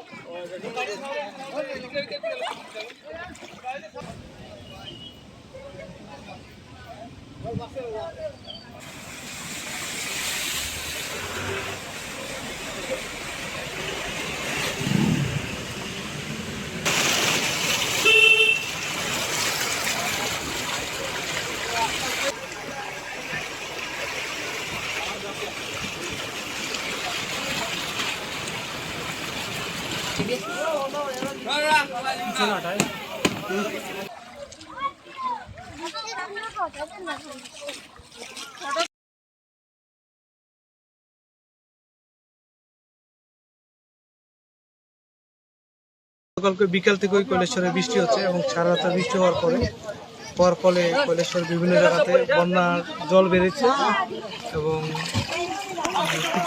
Thank you. গতকালকে বিকাল থেকে ওই কৈলেশ্বরে বৃষ্টি হচ্ছে এবং সারা রাত বৃষ্টি হওয়ার পরে, হওয়ার ফলে কৈলেশ্বর বিভিন্ন জায়গাতে বন্যার জল বেড়েছে এবং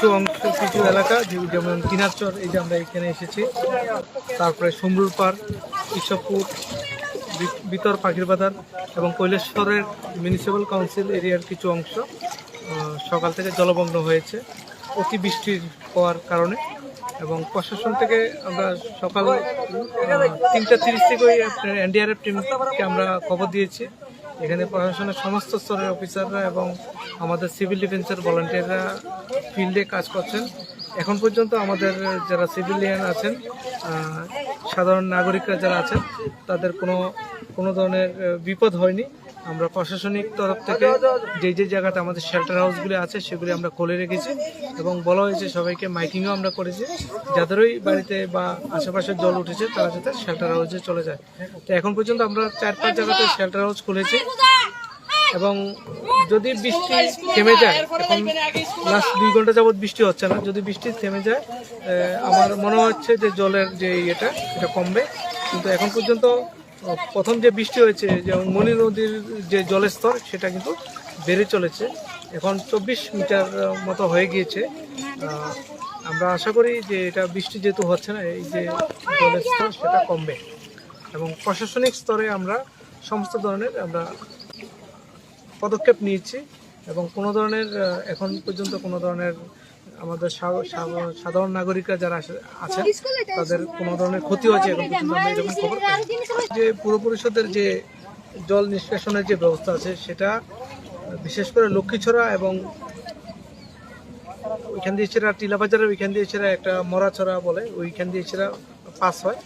কিছু অংশ, কিছু এলাকা, যেমন কিনারচর, এই যে আমরা এখানে এসেছি। তারপরে সমরুর পার ইসবপুর বিতর পাখির বাজার এবং কৈলেশ্বরের মিউনিসিপ্যাল কাউন্সিল এরিয়ার কিছু অংশ সকাল থেকে জলমগ্ন হয়েছে অতি বৃষ্টির হওয়ার কারণে এবং প্রশাসন থেকে আমরা সকাল তিনটা তিরিশ থেকে ওই এনডিআরএফ টিমকে আমরা খবর দিয়েছি। এখানে প্রশাসনের সমস্ত স্তরের অফিসাররা এবং আমাদের সিভিল ডিফেন্সের ভলান্টিয়াররা ফিল্ডে কাজ করছেন। এখন পর্যন্ত আমাদের যারা সিভিলিয়ান আছেন সাধারণ নাগরিকরা যারা আছেন, তাদের কোনো কোনো ধরনের বিপদ হয়নি। আমরা প্রশাসনিক তরফ থেকে যে যে জায়গাতে আমাদের শেল্টার হাউসগুলি আছে সেগুলি আমরা খুলে রেখেছি এবং বলা হয়েছে সবাইকে মাইকিংও আমরা করেছি। যাদেরই বাড়িতে বা আশেপাশে জল উঠেছে তারা যাতে শেল্টার হাউসে চলে যায়। তো এখন পর্যন্ত আমরা চার পাঁচ জায়গাতে শেল্টার হাউস খুলেছি এবং যদি বৃষ্টি থেমে যায় এখন লাস্ট দুই ঘণ্টা যাবত বৃষ্টি হচ্ছে না যদি বৃষ্টি থেমে যায় আমার মনে হচ্ছে যে জলের যে ইয়েটা এটা কমবে। কিন্তু এখন পর্যন্ত প্রথম যে বৃষ্টি হয়েছে, যেমন মনি নদীর যে জলের স্তর সেটা কিন্তু বেড়ে চলেছে। এখন চব্বিশ মিটার মতো হয়ে গিয়েছে। আমরা আশা করি যে এটা বৃষ্টি যেহেতু হচ্ছে না, এই যে জলের স্তর সেটা কমবে। এবং প্রশাসনিক স্তরে আমরা সমস্ত ধরনের আমরা পদক্ষেপ নিয়েছি এবং কোনো ধরনের এখন পর্যন্ত কোনো ধরনের আমাদের সাধারণ নাগরিকরা যারা আছে- আছেন তাদের কোনো ধরনের ক্ষতি হয়েছে এখন পর্যন্ত আমরা এরকম খবর যে পুর পরিষদের যে জল নিষ্কাশনের যে ব্যবস্থা আছে সেটা বিশেষ করে লক্ষ্মীছড়া এবং ওইখান দিয়ে ছেড়া টিলাবাজারের ওইখান দিয়ে ছেড়া একটা মরাছড়া বলে ওইখান দিয়ে ছেড়া পাস হয়।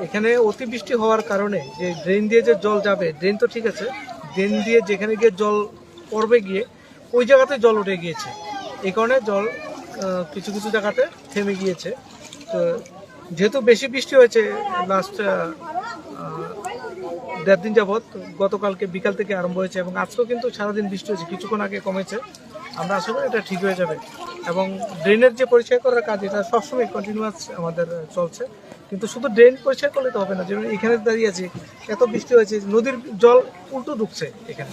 এখানে অতিবৃষ্টি হওয়ার কারণে যে ড্রেন দিয়ে যে জল যাবে ড্রেন তো ঠিক আছে ড্রেন দিয়ে যেখানে গিয়ে জল পড়বে গিয়ে ওই জায়গাতে জল উঠে গিয়েছে। এই কারণে জল কিছু কিছু জায়গাতে থেমে গিয়েছে। তো যেহেতু বেশি বৃষ্টি হয়েছে লাস্ট দেড় দিন যাবৎ গতকালকে বিকাল থেকে আরম্ভ হয়েছে এবং আজকেও কিন্তু সারাদিন বৃষ্টি হয়েছে, কিছুক্ষণ আগে কমেছে। আমরা আশা করি এটা ঠিক হয়ে যাবে। এবং ড্রেনের যে পরিষ্কার করার কাজ, এটা সবসময় কন্টিনিউয়াস আমাদের চলছে। কিন্তু শুধু ড্রেন পরিষ্কার করলে তো হবে না, যেমন এখানে দাঁড়িয়ে আছি, এত বৃষ্টি হয়েছে, নদীর জল উল্টো ঢুকছে এখানে।